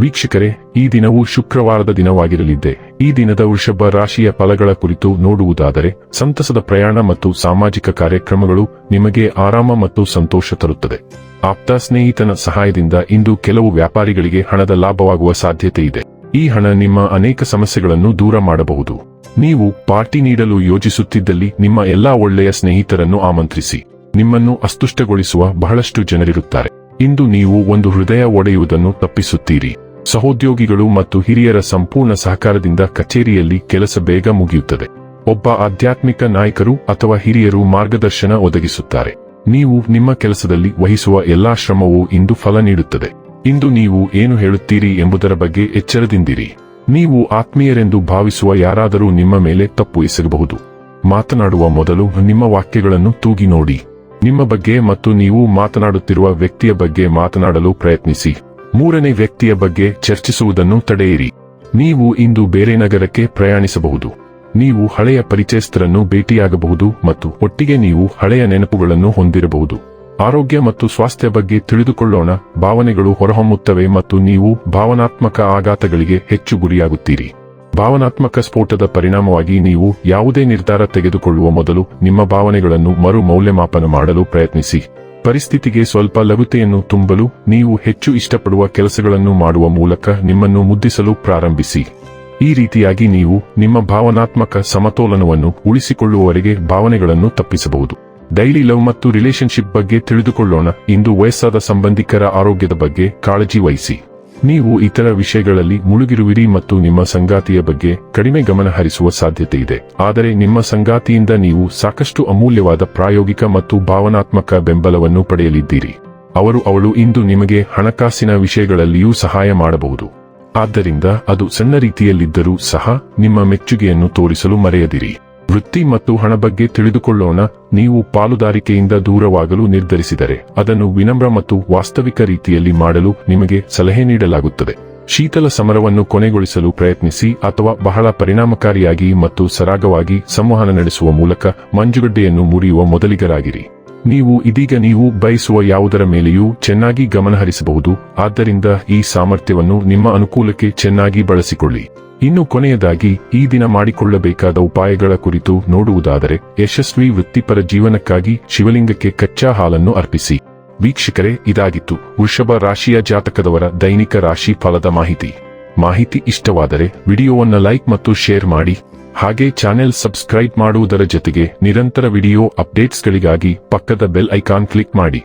ವೀಕ್ಷಕರೇ, ಈ ದಿನವು ಶುಕ್ರವಾರದ ದಿನವಾಗಿರಲಿದ್ದೆ. ಈ ದಿನದ ವೃಷಭ ರಾಶಿಯ ಫಲಗಳ ಕುರಿತು ನೋಡುವುದಾದರೆ, ಸಂತಸದ ಪ್ರಯಾಣ ಮತ್ತು ಸಾಮಾಜಿಕ ಕಾರ್ಯಕ್ರಮಗಳು ನಿಮಗೆ ಆರಾಮ ಮತ್ತು ಸಂತೋಷ ತರುತ್ತದೆ. ಆಪ್ತ ಸ್ನೇಹಿತನ ಸಹಾಯದಿಂದ ಇಂದು ಕೆಲವು ವ್ಯಾಪಾರಿಗಳಿಗೆ ಹಣದ ಲಾಭವಾಗುವ ಸಾಧ್ಯತೆ ಇದೆ. ಈ ಹಣ ನಿಮ್ಮ ಅನೇಕ ಸಮಸ್ಯೆಗಳನ್ನು ದೂರ ಮಾಡಬಹುದು. ನೀವು ಪಾರ್ಟಿ ನೀಡಲು ಯೋಜಿಸುತ್ತಿದ್ದಲ್ಲಿ ನಿಮ್ಮ ಎಲ್ಲಾ ಒಳ್ಳೆಯ ಸ್ನೇಹಿತರನ್ನು ಆಮಂತ್ರಿಸಿ. ನಿಮ್ಮನ್ನು ಅಸ್ತುಷ್ಟಗೊಳಿಸುವ ಬಹಳಷ್ಟು ಜನರಿರುತ್ತಾರೆ. ಇಂದು ನೀವು ಒಂದು ಹೃದಯ ಒಡೆಯುವುದನ್ನು ತಪ್ಪಿಸುತ್ತೀರಿ. ಸಹೋದ್ಯೋಗಿಗಳು ಮತ್ತು ಹಿರಿಯರ ಸಂಪೂರ್ಣ ಸಹಕಾರದಿಂದ ಕಚೇರಿಯಲ್ಲಿ ಕೆಲಸ ಬೇಗ ಮುಗಿಯುತ್ತದೆ. ಒಬ್ಬ ಆಧ್ಯಾತ್ಮಿಕ ನಾಯಕರು ಅಥವಾ ಹಿರಿಯರು ಮಾರ್ಗದರ್ಶನ ಒದಗಿಸುತ್ತಾರೆ. ನೀವು ನಿಮ್ಮ ಕೆಲಸದಲ್ಲಿ ವಹಿಸುವ ಎಲ್ಲಾ ಶ್ರಮವು ಇಂದು ಫಲ ನೀಡುತ್ತದೆ. ಇಂದು ನೀವು ಏನು ಹೇಳುತ್ತೀರಿ ಎಂಬುದರ ಬಗ್ಗೆ ಎಚ್ಚರದಿಂದಿರಿ. ನೀವು ಆತ್ಮೀಯರೆಂದು ಭಾವಿಸುವ ಯಾರಾದರೂ ನಿಮ್ಮ ಮೇಲೆ ತಪ್ಪು ಎಸಗಬಹುದು. ಮಾತನಾಡುವ ಮೊದಲು ನಿಮ್ಮ ವಾಕ್ಯಗಳನ್ನು ತೂಗಿ ನೋಡಿ. ನಿಮ್ಮ ಬಗ್ಗೆ ಮತ್ತು ನೀವು ಮಾತನಾಡುತ್ತಿರುವ ವ್ಯಕ್ತಿಯ ಬಗ್ಗೆ ಮಾತನಾಡಲು ಪ್ರಯತ್ನಿಸಿ. ಮೂರನೇ ವ್ಯಕ್ತಿಯ ಬಗ್ಗೆ ಚರ್ಚಿಸುವುದನ್ನು ತಡೆಯಿರಿ. ನೀವು ಇಂದು ಬೇರೆ ನಗರಕ್ಕೆ ಪ್ರಯಾಣಿಸಬಹುದು. ನೀವು ಹಳೆಯ ಪರಿಚಯಸ್ಥರನ್ನು ಭೇಟಿಯಾಗಬಹುದು ಮತ್ತು ಒಟ್ಟಿಗೆ ನೀವು ಹಳೆಯ ನೆನಪುಗಳನ್ನು ಹೊಂದಿರಬಹುದು. ಆರೋಗ್ಯ ಮತ್ತು ಸ್ವಾಸ್ಥ್ಯ ಬಗ್ಗೆ ತಿಳಿದುಕೊಳ್ಳೋಣ, ಭಾವನೆಗಳು ಹೊರಹೊಮ್ಮುತ್ತವೆ ಮತ್ತು ನೀವು ಭಾವನಾತ್ಮಕ ಆಘಾತಗಳಿಗೆ ಹೆಚ್ಚು ಗುರಿಯಾಗುತ್ತೀರಿ. ಭಾವನಾತ್ಮಕ ಸ್ಫೋಟದ ಪರಿಣಾಮವಾಗಿ ನೀವು ಯಾವುದೇ ನಿರ್ಧಾರ ತೆಗೆದುಕೊಳ್ಳುವ ಮೊದಲು ನಿಮ್ಮ ಭಾವನೆಗಳನ್ನು ಮರು ಮೌಲ್ಯಮಾಪನ ಮಾಡಲು ಪ್ರಯತ್ನಿಸಿ. ಪರಿಸ್ಥಿತಿಗೆ ಸ್ವಲ್ಪ ಲಘುತೆಯನ್ನು ತುಂಬಲು ನೀವು ಹೆಚ್ಚು ಇಷ್ಟಪಡುವ ಕೆಲಸಗಳನ್ನು ಮಾಡುವ ಮೂಲಕ ನಿಮ್ಮನ್ನು ಮುದ್ದಿಸಲು ಪ್ರಾರಂಭಿಸಿ. ಈ ರೀತಿಯಾಗಿ ನೀವು ನಿಮ್ಮ ಭಾವನಾತ್ಮಕ ಸಮತೋಲನವನ್ನು ಉಳಿಸಿಕೊಳ್ಳುವವರೆಗೆ ಭಾವನೆಗಳನ್ನು ತಪ್ಪಿಸಬಹುದು. ಡೈಲಿ ಲವ್ ಮತ್ತು ರಿಲೇಶನ್ಶಿಪ್ ಬಗ್ಗೆ ತಿಳಿದುಕೊಳ್ಳೋಣ. ಇಂದು ವಯಸ್ಸಾದ ಸಂಬಂಧಿಕರ ಆರೋಗ್ಯದ ಬಗ್ಗೆ ಕಾಳಜಿ ವಹಿಸಿ. ನೀವು ಇತರ ವಿಷಯಗಳಲ್ಲಿ ಮುಳುಗಿರುವಿರಿ ಮತ್ತು ನಿಮ್ಮ ಸಂಗಾತಿಯ ಬಗ್ಗೆ ಕಡಿಮೆ ಗಮನ ಹರಿಸುವ ಸಾಧ್ಯತೆ ಇದೆ. ಆದರೆ ನಿಮ್ಮ ಸಂಗಾತಿಯಿಂದ ನೀವು ಸಾಕಷ್ಟು ಅಮೂಲ್ಯವಾದ ಪ್ರಾಯೋಗಿಕ ಮತ್ತು ಭಾವನಾತ್ಮಕ ಬೆಂಬಲವನ್ನು ಪಡೆಯಲಿದ್ದೀರಿ. ಅವರು ಅವಳು ಇಂದು ನಿಮಗೆ ಹಣಕಾಸಿನ ವಿಷಯಗಳಲ್ಲಿಯೂ ಸಹಾಯ ಮಾಡಬಹುದು. ಆದ್ದರಿಂದ ಅದು ಸಣ್ಣ ರೀತಿಯಲ್ಲಿದ್ದರೂ ಸಹ ನಿಮ್ಮ ಮೆಚ್ಚುಗೆಯನ್ನು ತೋರಿಸಲು ಮರೆಯದಿರಿ. ವೃತ್ತಿ ಮತ್ತು ಹಣ ಬಗ್ಗೆ ತಿಳಿದುಕೊಳ್ಳೋಣ. ನೀವು ಪಾಲುದಾರಿಕೆಯಿಂದ ದೂರವಾಗಲು ನಿರ್ಧರಿಸಿದರೆ ಅದನ್ನು ವಿನಮ್ರ ಮತ್ತು ವಾಸ್ತವಿಕ ರೀತಿಯಲ್ಲಿ ಮಾಡಲು ನಿಮಗೆ ಸಲಹೆ ನೀಡಲಾಗುತ್ತದೆ. ಶೀತಲ ಸಮರವನ್ನು ಕೊನೆಗೊಳಿಸಲು ಪ್ರಯತ್ನಿಸಿ ಅಥವಾ ಬಹಳ ಪರಿಣಾಮಕಾರಿಯಾಗಿ ಮತ್ತು ಸರಾಗವಾಗಿ ಸಂವಹನ ನಡೆಸುವ ಮೂಲಕ ಮಂಜುಗಡ್ಡೆಯನ್ನು ಮುರಿಯುವ ಮೊದಲಿಗರಾಗಿರಿ. ನೀವು ಇದೀಗ ನೀವು ಬಯಸುವ ಯಾವುದರ ಮೇಲೆಯೂ ಚೆನ್ನಾಗಿ ಗಮನಹರಿಸಬಹುದು. ಆದ್ದರಿಂದ ಈ ಸಾಮರ್ಥ್ಯವನ್ನು ನಿಮ್ಮ ಅನುಕೂಲಕ್ಕೆ ಚೆನ್ನಾಗಿ ಬಳಸಿಕೊಳ್ಳಿ. ಇನ್ನು ಕೊನೆಯದಾಗಿ, ಈ ದಿನ ಮಾಡಿಕೊಳ್ಳಬೇಕಾದ ಉಪಾಯಗಳ ಕುರಿತು ನೋಡುವುದಾದರೆ, ಯಶಸ್ವಿ ವೃತ್ತಿಪರ ಜೀವನಕ್ಕಾಗಿ ಶಿವಲಿಂಗಕ್ಕೆ ಕಚ್ಚಾ ಹಾಲನ್ನು ಅರ್ಪಿಸಿ. ವೀಕ್ಷಕರೇ, ಇದಾಗಿತ್ತು. ವೃಷಭ ರಾಶಿಯ ಜಾತಕದವರ ದೈನಿಕ ರಾಶಿ ಫಲದ ಮಾಹಿತಿ. ಮಾಹಿತಿ ಇಷ್ಟವಾದರೆ, ವಿಡಿಯೋವನ್ನ ಲೈಕ್ ಮತ್ತು ಶೇರ್ ಮಾಡಿ. ಹಾಗೆ ಚಾನೆಲ್ ಸಬ್ಸ್ಕ್ರೈಬ್ ಮಾಡುವುದರ ಜೊತೆಗೆ, ನಿರಂತರ ವಿಡಿಯೋ ಅಪ್ಡೇಟ್ಸ್ಗಳಿಗಾಗಿ ಪಕ್ಕದ ಬೆಲ್ ಐಕಾನ್ ಕ್ಲಿಕ್ ಮಾಡಿ.